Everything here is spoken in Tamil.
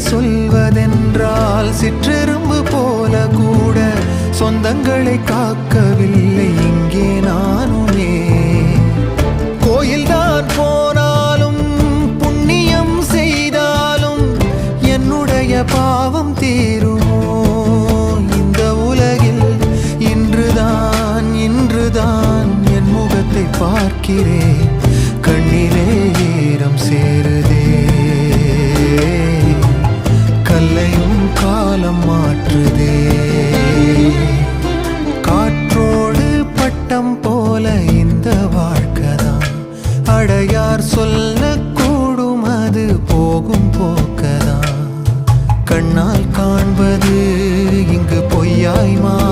சொல்வதென்றால் சிற்றெரும்பு போல கூட சொந்தங்களை காக்கவில்லை இங்கே நானுமே. கோயில்தான் போனாலும் புண்ணியம் செய்தாலும் என்னுடைய பாவம் தீருமோ? இந்த உலகில் இன்றுதான் இன்றுதான் என் முகத்தை பார்க்கிறேன். கண்ணிலே சொல்லையும் காலம் மாற்றுதே. காற்றோடு பட்டம் போல இந்த வாழ்க்கைதான். அடையார் சொல்லக்கூடும் அது போகும் போக்கதான். கண்ணால் காண்பது இங்கு பொய்யாய் மா